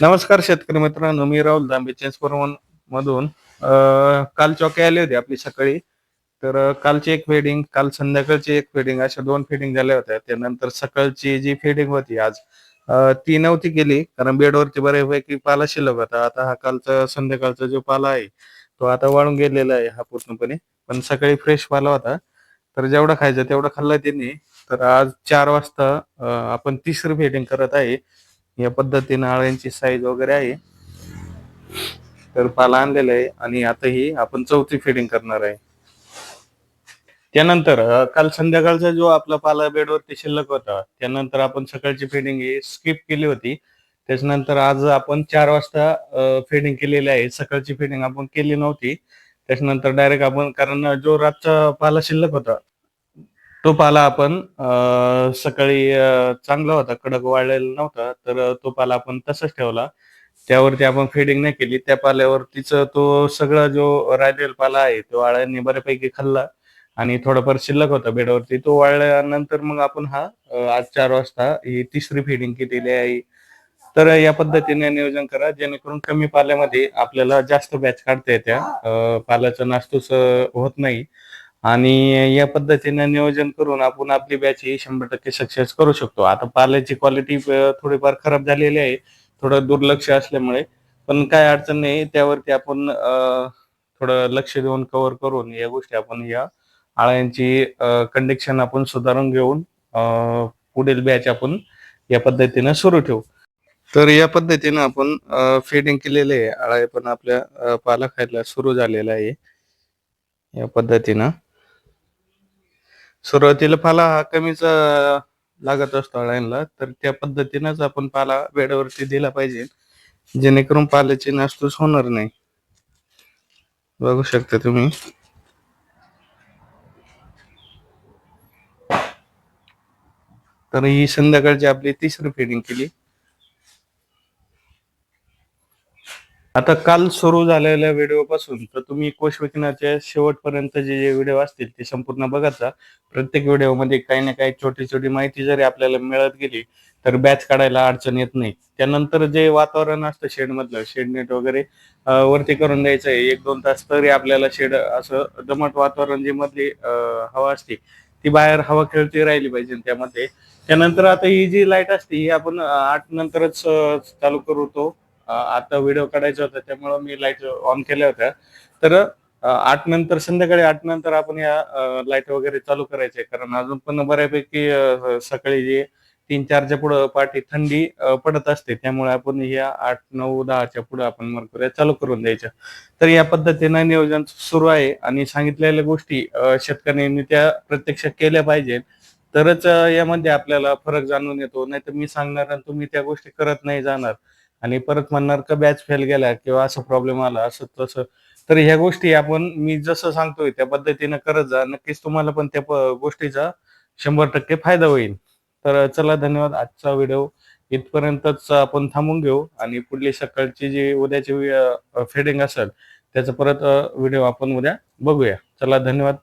नमस्कार शेतकरी मित्रांनो मी राहुल दांबे चेन्सपुरमन मधून. काल चौके आले होते आपली सकाळी. तर कालची एक फेडिंग काल संध्याकाळची एक फेडिंग अशा दोन फेडिंग झाल्या होत्या. त्यानंतर सकाळची जी फेडिंग होती आज ती नव्हती गेली कारण बेडवरती बऱ्यापैकी पाला शिल्लक होता. आता हा कालचा संध्याकाळचा जो पाला आहे तो आता वाळून गेलेला आहे हा पूर्णपणे. पण सकाळी फ्रेश पाला होता. तर जेवढा खायचा तेवढा खाल्ला त्यांनी. तर आज चार वाजता आपण तिसरी फेडिंग करत आहे. या पद्धतीने अळ्यांची साईज वगैरे आहे. तर पाला आणलेला आहे आणि आता ही आपण चौथी फिडिंग करणार आहे. त्यानंतर काल संध्याकाळचा जो आपला पाला बेडवरती शिल्लक होता त्यानंतर आपण सकाळची फिडिंग ही स्किप केली होती. त्याच्यानंतर आज आपण चार वाजता फिडिंग केलेली आहे. सकाळची फिडिंग आपण केली नव्हती. त्याच्यानंतर डायरेक्ट आपण कारण जो रातचा पाला शिल्लक होता तो पाला आपण सकाळी चांगला होता कडक वाळलेला नव्हता तर तो पाला आपण तसाच ठेवला. त्यावरती आपण फेडिंग नाही केली त्या पाल्यावरतीच तो सगळा जो राहिलेला पाला आहे तो वाळ्यांनी बऱ्यापैकी खाल्ला आणि थोडाफार शिल्लक होता बेडवरती. तो वाळल्यानंतर मग आपण हा आज चार वाजता ही तिसरी फिडिंग केलेली आहे. तर या पद्धतीने नियोजन करा जेणेकरून कमी पाल्यामध्ये आपल्याला जास्त बॅच काढता येत्या. पाल्याचा पाल्याचं नास्तूस होत नाही. आणि या पद्धतीने नियोजन करून आपण आपली बॅच ही शंभर टक्के सक्सेस करू शकतो. आता पाल्याची क्वालिटी थोडीफार खराब झालेली आहे. थोडं दुर्लक्ष असल्यामुळे. पण काय अडचण नाही त्यावरती आपण थोडं लक्ष देऊन कव्हर करून या गोष्टी आपण या आळ्यांची कंडिक्शन आपण सुधारून घेऊन पुढील बॅच आपण या पद्धतीने सुरू ठेवू. तर या पद्धतीनं आपण फिडिंग केलेले आहे. आळ्या पण आपल्या पाला खायला सुरू झालेला आहे. या पद्धतीनं. सुरुवातीला पाला हा कमीच लागत असतो अळ्यांना तर त्या पद्धतीनंच आपण पाला वेळेवरती दिला पाहिजे. जेणेकरून पाल्याची नासधूस होणार नाही. बघू शकता तुम्ही. तर ही संध्याकाळची आपली तिसरी फिडिंग केली. आता काल सुरू झालेल्या व्हिडिओ पासून तर तुम्ही कोश विकण्याच्या शेवटपर्यंत जे जे व्हिडिओ असतील ते संपूर्ण बघायचा प्रत्येक व्हिडिओमध्ये काही ना काही छोटी छोटी माहिती जरी आपल्याला मिळत गेली तर बॅच काढायला अडचण येत नाही. त्यानंतर जे वातावरण असतं शेड मधलं शेड नेट वगैरे वरती करून द्यायचं आहे. एक दोन तास तरी आपल्याला शेड असं दमट वातावरण जी मधली हवा असते ती बाहेर हवा खेळती राहिली पाहिजे त्यामध्ये. त्यानंतर आता ही जी लाइट असते ही आपण आठ नंतरच चालू करतो आता व्हिडिओ काढायचा होता त्यामुळे मी लाइट ऑन केल्या होत्या. तर आठ नंतर संध्याकाळी आठ नंतर आपण या लाइट वगैरे चालू करायचे. कारण अजून पण बऱ्यापैकी सकाळी जे तीन चारच्या पुढं पाठी थंडी पडत असते. त्यामुळे आपण या आठ नऊ दहाच्या पुढे आपण मरकुऱ्या चालू करून द्यायच्या तर या पद्धतीनं नियोजन सुरू आहे. आणि सांगितलेल्या गोष्टी शेतकऱ्यांनी त्या प्रत्यक्ष केल्या पाहिजेत. तरच यामध्ये आपल्याला फरक जाणून येतो. नाही तर मी सांगणार आणि तुम्ही त्या गोष्टी करत नाही जाणार. आणि परत म्हणणार का बॅच फेल गेला किंवा असं प्रॉब्लेम आला असं तसं. तर ह्या गोष्टी आपण मी जसं सांगतोय त्या पद्धतीनं करत जा. नक्कीच तुम्हाला पण त्या प- गोष्टीचा शंभर टक्के फायदा होईल. तर चला धन्यवाद. आजचा व्हिडिओ इथपर्यंतच आपण थांबून घेऊ आणि पुढली सकाळची जी उद्याची फेडिंग असेल त्याचा परत व्हिडिओ आपण उद्या बघूया. चला धन्यवाद.